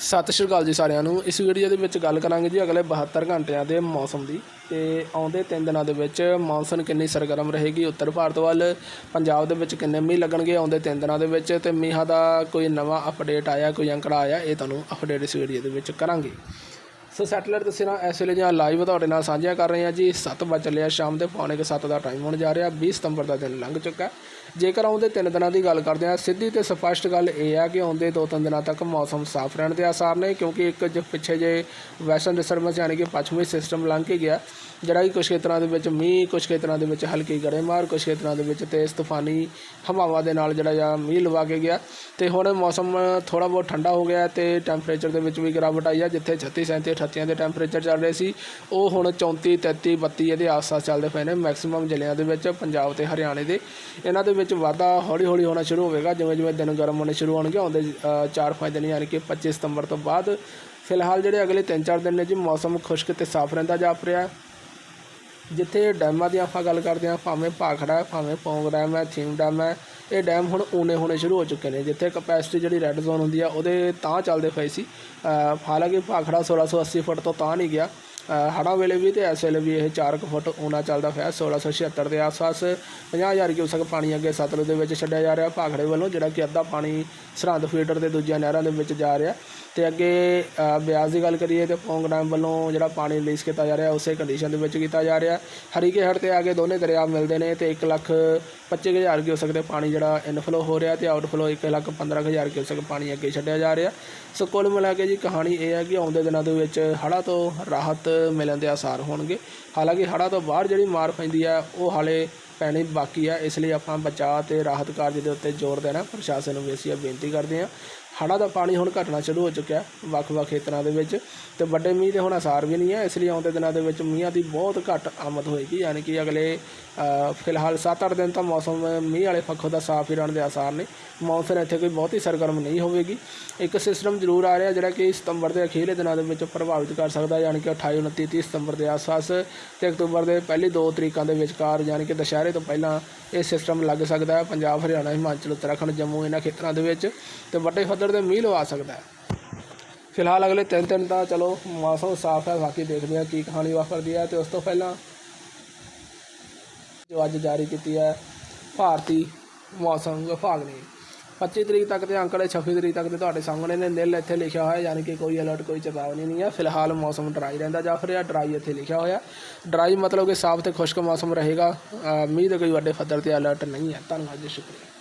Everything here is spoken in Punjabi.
ਸਤਿ ਸ਼੍ਰੀ ਅਕਾਲ ਜੀ ਸਾਰਿਆਂ ਨੂੰ। ਇਸ ਵੀਡੀਓ ਦੇ ਵਿੱਚ ਗੱਲ ਕਰਾਂਗੇ ਜੀ ਅਗਲੇ 72 ਘੰਟਿਆਂ ਦੇ ਮੌਸਮ ਦੀ। ਤੇ ਆਉਂਦੇ 3 ਦਿਨਾਂ ਦੇ ਵਿੱਚ ਮੌਨਸੂਨ ਕਿੰਨੀ ਸਰਗਰਮ ਰਹੇਗੀ, ਉੱਤਰ ਭਾਰਤ ਵੱਲ, ਪੰਜਾਬ ਦੇ ਵਿੱਚ ਕਿੰਨੇ ਮੀਂਹ ਲੱਗਣਗੇ ਆਉਂਦੇ 3 ਦਿਨਾਂ ਦੇ ਵਿੱਚ, ਤੇ ਮੀਂਹਾਂ ਦਾ ਕੋਈ ਨਵਾਂ ਅਪਡੇਟ ਆਇਆ, ਕੋਈ ਅੰਕੜਾ ਆਇਆ, ਇਹ ਤੁਹਾਨੂੰ ਅਪਡੇਟ ਇਸ ਵੀਡੀਓ ਦੇ ਵਿੱਚ ਕਰਾਂਗੇ। ਸੋ ਸੈਟਲਾਈਟ ਤਸਵੀਰਾਂ ਇਸ ਵੇਲੇ ਜਾਂ ਲਾਈਵ ਤੁਹਾਡੇ ਨਾਲ ਸਾਂਝੀਆਂ ਕਰ ਰਹੇ ਹਾਂ ਜੀ। 7 ਵਜੇ ਚੱਲਿਆ ਸ਼ਾਮ ਦੇ, ਪੌਣੇ ਕੁ 7 ਦਾ ਟਾਈਮ ਹੋਣ ਜਾ ਰਿਹਾ। 20 ਸਤੰਬਰ ਦਾ ਦਿਨ ਲੰਘ ਚੁੱਕਾ ਜੇਕਰ ਆਉਂਦੇ 3 ਦਿਨਾਂ ਦੀ ਗੱਲ ਕਰਦੇ ਹਾਂ, ਸਿੱਧੀ ਤੇ ਸਪਸ਼ਟ ਗੱਲ ਇਹ ਆ ਕਿ ਆਉਂਦੇ 2-3 ਦਿਨਾਂ ਤੱਕ ਮੌਸਮ ਸਾਫ਼ ਰਹਿਣ ਦੇ ਆਸਾਰ ਨੇ, ਕਿਉਂਕਿ ਇੱਕ ਜੋ ਪਿੱਛੇ ਜੇ ਵੈਸਟਰਨ ਡਿਸਟਰਬੈਂਸ ਯਾਨੀ ਕਿ ਪੱਛਮੀ ਸਿਸਟਮ ਲੰਘ ਕੇ ਗਿਆ, ਜਿਹੜਾ ਕਿ ਕੁਝ ਖੇਤਰਾਂ ਦੇ ਵਿੱਚ ਮੀਂਹ ਕੁਝ ਖੇਤਰਾਂ ਦੇ ਵਿੱਚ ਹਲਕੀ ਗੜੇਮਾਰ ਕੁਝ ਖੇਤਰਾਂ ਦੇ ਵਿੱਚ ਤੇਜ਼ ਤੂਫਾਨੀ ਹਵਾਵਾਂ ਦੇ ਨਾਲ ਜਿਹੜਾ ਜਾਂ ਮੀਂਹ ਲਵਾ ਕੇ ਗਿਆ। ਤੇ ਹੁਣ ਮੌਸਮ ਥੋੜਾ ਬਹੁਤ ਠੰਡਾ ਹੋ ਗਿਆ ਤੇ ਟੈਂਪਰੇਚਰ ਦੇ ਵਿੱਚ ਵੀ ਗਿਰਾਵਟ ਆਈ ਹੈ, ਜਿੱਥੇ 36 37 38 ਦੇ ਟੈਂਪਰੇਚਰ ਚੱਲ ਰਹੇ ਸੀ। ਉਹ ਹੁਣ 34 33 32 ਇਹਦੇ ਆਸ-ਪਾਸ ਚੱਲਦੇ ਪਏ ਨੇ ਮੈਕਸਿਮਮ ਜ਼ਿਲ੍ਹਿਆਂ ਦੇ ਵਿੱਚ, ਪੰਜਾਬ ਤੇ ਹਰਿਆਣੇ ਦੇ। ਇਹਨਾਂ ਦੇ ਵਿੱਚ ਵਾਧਾ ਹੌਲੀ ਹੌਲੀ ਹੋਣਾ ਸ਼ੁਰੂ ਹੋਵੇਗਾ ਜਿਵੇਂ ਜਿਵੇਂ ਦਿਨ ਗਰਮ ਹੋਣੇ ਸ਼ੁਰੂ ਹੋਣਗੇ, ਆਉਂਦੇ 4-5 ਦਿਨ ਯਾਨੀ ਕਿ 25 ਸਤੰਬਰ ਤੋਂ ਬਾਅਦ। ਫਿਲਹਾਲ ਜਿਹੜੇ ਅਗਲੇ 3-4 ਦਿਨ ਨੇ ਜੀ, ਮੌਸਮ ਖੁਸ਼ਕ ਤੇ ਸਾਫ਼ ਰਹਿੰਦਾ ਜਾਪ ਰਿਹਾ। ਜਿੱਥੇ ਡੈਮਾਂ ਦੀ ਆਪਾਂ ਗੱਲ ਕਰਦੇ ਹਾਂ, ਭਾਵੇਂ ਭਾਖੜਾ ਭਾਵੇਂ ਪੌਂਗ ਡੈਮ ਹੈ ਥੀਮ ਡੈਮ ਹੈ ਇਹ ਡੈਮ ਹੁਣ ਊਨੇ ਹੋਣੇ ਸ਼ੁਰੂ ਹੋ ਚੁੱਕੇ ਨੇ, ਜਿੱਥੇ ਕਪੈਸਿਟੀ ਜਿਹੜੀ ਰੈੱਡ ਜ਼ੋਨ ਹੁੰਦੀ ਆ, ਉਹਦੇ ਤਾਂ ਚੱਲਦੇ ਪਏ ਸੀ। ਹਾਲਾਂਕਿ ਭਾਖੜਾ 1680 ਫੁੱਟ ਤੋਂ ਤਾਂ ਨਹੀਂ ਗਿਆ। ਅ, ਹੜ੍ਹਾਂ ਵੇਲੇ ਵੀ ਤੇ ਇਸ ਵੇਲੇ ਵੀ ਇਹ 4 ਕੁ ਫੁੱਟ ਊਨਾ ਚੱਲਦਾ ਪਿਆ 1676 ਦੇ ਆਸ-ਪਾਸ 50000 ਕਿਊਸਕ ਪਾਣੀ ਅੱਗੇ ਸਤਲੁਜ ਦੇ ਵਿੱਚ ਛੱਡਿਆ ਜਾ ਰਿਹਾ। ਭਾਖੜੇ ਵੱਲੋਂ ਜਿਹੜਾ ਕਿ ਅੱਧਾ ਪਾਣੀ ਸਰਹੰਦ ਫੀਡਰ ਦੇ ਦੂਜੀਆਂ ਨਹਿਰਾਂ ਦੇ ਵਿੱਚ ਜਾ ਰਿਹਾ। ਤੇ ਅੱਗੇ ਅ, ਬਿਆਸ ਦੀ ਗੱਲ ਕਰੀਏ ਤੇ ਪੌਂਗ ਡੈਮ ਵੱਲੋਂ ਜਿਹੜਾ ਪਾਣੀ ਰਿਲੀਜ਼ ਕੀਤਾ ਜਾ ਰਿਹਾ ਉਸੇ ਕੰਡੀਸ਼ਨ ਦੇ ਵਿੱਚ ਕੀਤਾ ਜਾ ਰਿਹਾ। ਹਰੀਕੇ ਹੜ ਤੇ ਆ ਕੇ ਦੋਨੇ ਦਰਿਆ ਮਿਲਦੇ ਨੇ ਤੇ 1 ਲੱਖ 25000 ਕਿਊਸਕ ਦੇ ਪਾਣੀ ਜਿਹੜਾ ਇਨਫਲੋ ਹੋ ਰਿਹਾ ਤੇ ਆਊਟਫਲੋ 1 ਲੱਖ 15000 ਕਿਊਸਕ ਪਾਣੀ ਅੱਗੇ ਛੱਡਿਆ ਜਾ ਰਿਹਾ। ਸੋ ਕੁੱਲ ਮਿਲਾ ਕੇ ਜੀ ਕਹਾਣੀ ਇਹ ਹੈ ਕਿ ਆਉਂਦੇ ਦਿਨਾਂ ਦੇ ਵਿੱਚ ਹੜ੍ਹਾਂ ਤੋਂ ਰਾਹਤ ਮਿਲਣ ਦੇ ਆਸਾਰ ਹੋਣਗੇ। ਹਾਲਾਂਕਿ ਹੜ੍ਹਾਂ ਤੋਂ ਬਾਹਰ ਜਿਹੜੀ ਮਾਰ ਪੈਂਦੀ ਆ, ਉਹ ਹਾਲੇ ਪੈਣੀ ਬਾਕੀ ਆ। ਇਸ ਲਈ ਆਪਾਂ ਬਚਾਅ ਤੇ ਰਾਹਤ ਕਾਰਜ ਦੇ ਉੱਤੇ ਜ਼ੋਰ ਦੇਣਾ ਪ੍ਰਸ਼ਾਸਨ ਨੂੰ ਵੀ ਅਸੀਂ ਇਹ ਬੇਨਤੀ ਕਰਦੇ ਹਾਂ। ਹੜ੍ਹਾਂ ਦਾ ਪਾਣੀ ਹੁਣ ਘਟਣਾ ਸ਼ੁਰੂ ਹੋ ਚੁੱਕਿਆ ਵੱਖ-ਵੱਖ ਖੇਤਰਾਂ ਦੇ ਵਿੱਚ ਤੇ ਵੱਡੇ ਮੀਂਹ ਦੇ ਹੁਣ ਅਸਾਰ ਵੀ ਨਹੀਂ ਹੈ, ਇਸ ਲਈ ਆਉਂਦੇ ਦਿਨਾਂ ਦੇ ਵਿੱਚ ਮੀਂਹਾਂ ਦੀ ਬਹੁਤ ਘੱਟ ਆਮਦ ਹੋਏਗੀ, ਯਾਨੀ ਕਿ ਅਗਲੇ ਫਿਲਹਾਲ 7-8 ਦਿਨ ਤਾਂ ਮੌਸਮ, ਮੀਂਹ ਵਾਲੇ ਪੱਖੋਂ ਦਾ ਸਾਫ਼ ਹੀ ਰਹਿਣ ਦੇ ਆਸਾਰ ਨੇ। ਮੌਨਸੂਨ ਇੱਥੇ ਕੋਈ ਬਹੁਤੀ ਸਰਗਰਮ ਨਹੀਂ ਹੋਵੇਗੀ। ਇੱਕ ਸਿਸਟਮ ਜ਼ਰੂਰ ਆ ਰਿਹਾ ਜਿਹੜਾ ਕਿ ਸਤੰਬਰ ਦੇ ਅਖੀਰਲੇ ਦਿਨਾਂ ਦੇ ਵਿੱਚ ਪ੍ਰਭਾਵਿਤ ਕਰ ਸਕਦਾ, ਯਾਨੀ ਕਿ 28 29 30 ਸਤੰਬਰ ਦੇ ਆਸ-ਪਾਸ ਤੇ ਅਕਤੂਬਰ ਦੇ ਪਹਿਲੀ ਦੋ ਤਰੀਕਾਂ ਦੇ ਵਿਚਕਾਰ, ਯਾਨੀ ਕਿ ਦੁਸ਼ਹਿਰੇ ਤੋਂ ਪਹਿਲਾਂ ਇਹ ਸਿਸਟਮ ਲੱਗ ਸਕਦਾ ਹੈ। ਪੰਜਾਬ, ਹਰਿਆਣਾ, ਹਿਮਾਚਲ, ਉੱਤਰਾਖੰਡ, ਜੰਮੂ ਇਹਨਾਂ ਖੇਤਰਾਂ ਦੇ ਵਿੱਚ ਤੇ ਵੱਡੇ ਪੱਧਰ ਤੇ ਮੀਂਹ ਲਵਾ ਸਕਦਾ ਹੈ। ਫਿਲਹਾਲ ਅਗਲੇ ਤਿੰਨ ਦਿਨ ਤਾਂ ਚਲੋ ਮੌਸਮ ਸਾਫ਼ ਹੈ, ਬਾਕੀ ਦੇਖਦੇ ਹਾਂ ਕੀ ਕਹਾਣੀ ਵਾਪਰਦੀ ਹੈ ਤੇ ਉਸ ਤੋਂ ਪਹਿਲਾਂ ਜੋ ਅੱਜ ਜਾਰੀ ਕੀਤੀ ਹੈ ਭਾਰਤੀ ਮੌਸਮ ਵਿਭਾਗ ਨੇ। 25 ਤਰੀਕ ਤੱਕ ਦੇ ਅੰਕੜੇ 26 ਤਰੀਕ ਤੱਕ ਦੇ ਤੁਹਾਡੇ ਸਾਹਮਣੇ ਨੇ ਨਿਲ ਇੱਥੇ ਲਿਖਿਆ ਹੋਇਆ, ਯਾਨੀ ਕਿ ਕੋਈ ਅਲਰਟ ਕੋਈ ਚੇਤਾਵਨੀ ਨਹੀਂ ਹੈ। ਫਿਲਹਾਲ ਮੌਸਮ ਡਰਾਈ ਰਹਿੰਦਾ ਜਾਂ ਫਿਰ ਡਰਾਈ ਇੱਥੇ ਲਿਖਿਆ ਹੋਇਆ। ਡਰਾਈ ਮਤਲਬ ਕਿ ਸਾਫ਼ ਤੇ ਖੁਸ਼ਕ ਮੌਸਮ ਰਹੇਗਾ। ਮੀਂਹ ਦੇ ਕੋਈ ਵੱਡੇ ਪੱਧਰ ਤੇ ਅਲਰਟ ਨਹੀਂ ਹੈ। ਧੰਨਵਾਦ ਜੀ, ਸ਼ੁਕਰੀਆ।